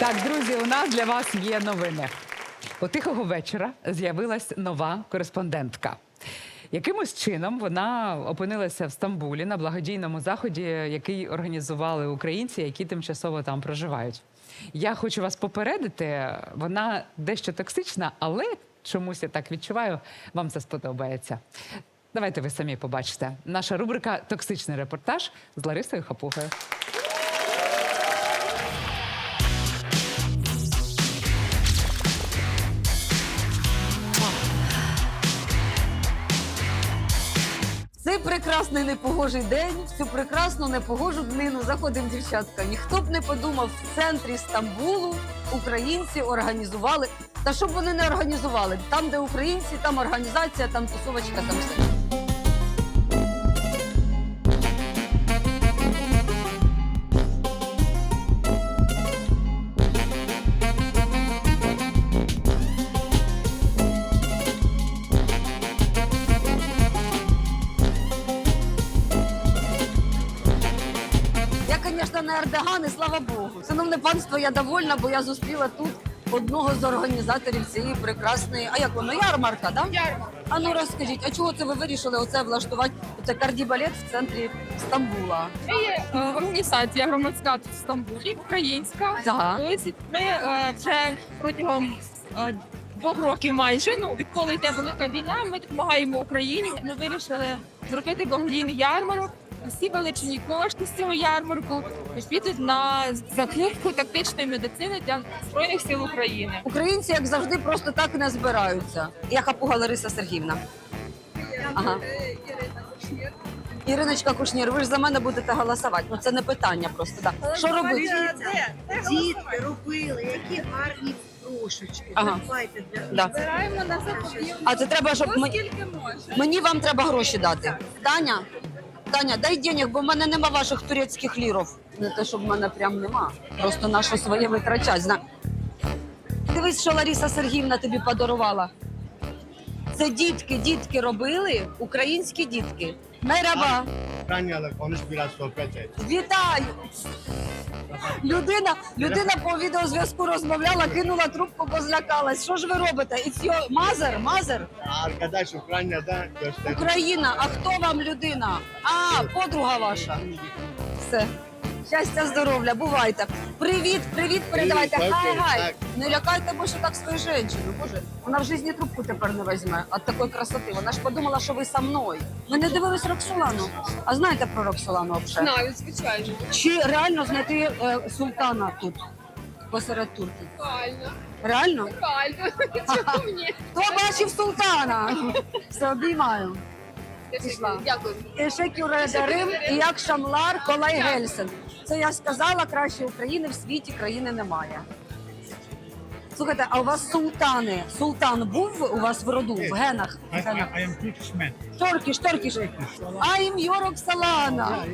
Так, друзі, у нас для вас є новини. У тихого вечора з'явилась нова кореспондентка. Якимось чином вона опинилася в Стамбулі на благодійному заході, який організували українці, які тимчасово там проживають. Я хочу вас попередити, вона дещо токсична, але чомусь я так відчуваю, вам це сподобається. Давайте ви самі побачите. Наша рубрика Токсичний репортаж з Ларисою Хапугою. Цей прекрасний непогожий день, в цю прекрасну непогожу днину заходимо дівчатка. Ніхто б не подумав, в центрі Стамбулу українці організували. Та що б вони не організували? Там, де українці, там організація, там тусовочка, там все. Ердоган, і слава Богу. Шановне панство, я довольна, бо я зустріла тут одного з організаторів цієї прекрасної. А як воно? Ярмарка, да? Ярмарка. А ну розкажіть, а чого це ви вирішили оце влаштувати? Це кардібалет в центрі Стамбула. Це є е, організація громадська тут в Стамбулі, українська. Ага. Ось Ми е, вже протягом е, двох років майже, ну відколи йде велика війна, ми допомагаємо Україні. Ми вирішили зробити благодійний ярмарок. Всі величині кошти з цього ярмарку підуть на закупку тактичної медицини для збройних сил України. Українці, як завжди, просто так не збираються. Я хапуга Лариса Сергіївна. Ага. Іриночка Кушнір, ви ж за мене будете голосувати. Ну це не питання просто. Так. Що робити? Дітки робили, які гарні трошечки. Ага. Давайте для Да. Збираємо на закупівлю. А це треба, щоб ми... Скільки можна? мені вам треба гроші дати. Таня, Таня, дай денег, бо в мене нема ваших турецьких ліров. Не те, щоб в мене прям нема. Просто на що своє витрачать. Зна... Дивись, що Лариса Сергіївна тобі подарувала. Це дітки, дітки робили, українські дітки. Мераба, Ukraynalı konuş biraz sohbet et. вітаю! Людина, людина по відеозв'язку розмовляла, кинула трубку, бо злякалась. Що ж ви робите? It's your mother, mother? Arkadaş Ukrayna'da göster. Україна, а хто вам людина? А, подруга ваша. Все. Щастя, здоров'я, бувайте. Привіт, привіт, передавайте. Привіт, Хай, окей, гай. так. Не лякайте більше так свою жінку. Боже, вона в житті трубку тепер не візьме від такої красоти. Вона ж подумала, що ви со мною. Ми не дивились Роксолану. А знаєте про Роксолану взагалі? Знаю, звичайно. Чи реально знайти е, султана тут посеред турків? Реально, Реально? реально. Чому ні? Хто бачив султана? Все обіймаю. Пішла. Дякую. Teşekkür дарим І як шамлар колай гельсен. Це я сказала, краще України в світі країни немає. Слухайте, а у вас султани? Султан був у вас в роду, в генах? I, I. I am Turkish man. Торкіш, торкіш. I'm your Роксолана.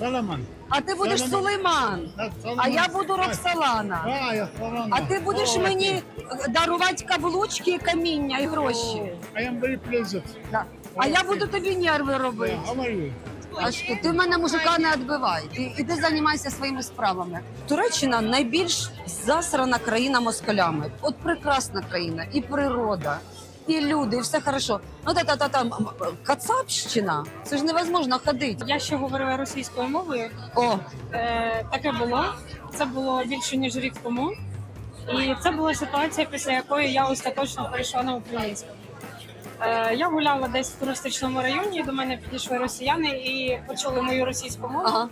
Yeah. А ти будеш Соломон. Сулейман. А я буду Роксолана. Ah, yeah. А ти будеш Oh, мені дарувати каблучки, каміння і гроші. I am very pleasant. Да. А я буду тобі нерви робити. Yeah, how are you? А що ти в мене мужика не відбивай. Ти іди займайся своїми справами. Туреччина найбільш засрана країна москалями. От прекрасна країна, і природа, і люди, і все хорошо. Ну та та та там Кацапщина. Це ж невозможно ходити. Я ще говорила російською мовою. О, Е, таке було. Це було більше ніж рік тому. І це була ситуація, після якої я остаточно перейшла на українську. Е, я гуляла десь в туристичному районі, і до мене підійшли росіяни і почули мою російську мову. ага.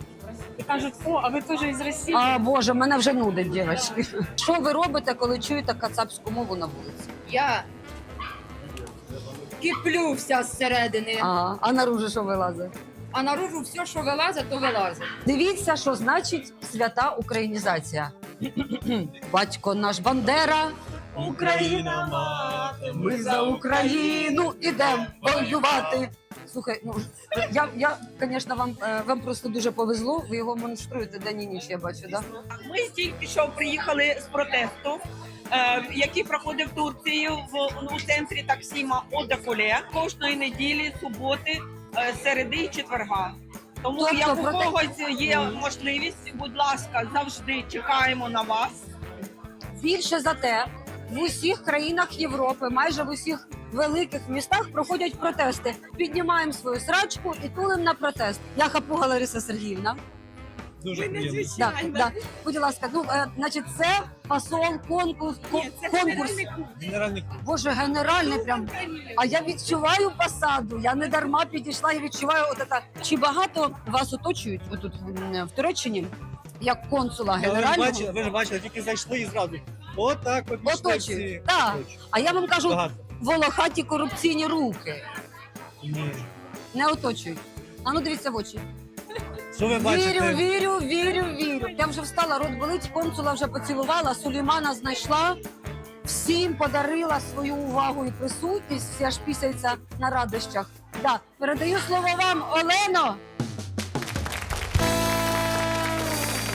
І кажуть, о, а ви теж із Росії? А боже, мене вже нудить, дівчатки. Що ви робите, коли чуєте кацапську мову на вулиці? Я киплю вся зсередини, Ага. А наружу що вилазить? а наружу все, що вилазить, то вилазить. Дивіться, що значить свята українізація. Батько наш Бандера. Україна ми за Україну ідемо воювати. Слухай, ну я, я, звісно, вам, е, вам просто дуже повезло. Ви його монструєте день і ніч, я бачу, да? Ми тільки що приїхали з протесту, е, який проходив в Турції в ну, центрі Таксіма Одакуле кожної неділі, суботи, е, середи і четверга. Тому Тобто як у проте- когось є можливість, будь ласка, завжди чекаємо на вас. Більше за те, в усіх країнах Європи, майже в усіх великих містах проходять протести. Піднімаємо свою срачку і тулим на протест. Я хапуга Лариса Сергіївна. Дуже приємно. Да, да. Будь ласка, ну е, значить, це фасон, конкурс, ко- конкурс. Генеральний Боже, генеральний прям. А я відчуваю посаду. Я не дарма підійшла. Я відчуваю от це. Чи багато вас оточують отут в, в Туреччині? Як консула Ви ж генерального? бачили, ви ж бачили, тільки зайшли і зразу. Отак от пішли Оточують, всі. так. Оточують. А я вам кажу, Багато. волохаті корупційні руки Ні. не оточують. А ну дивіться в очі. Що ви бачите? Вірю, вірю, вірю, вірю. Я вже встала, рот болить, консула вже поцілувала, Сулеймана знайшла. Всім подарила свою увагу і присутність, всі аж пісяються на радощах. Да. Передаю слово вам, Олено.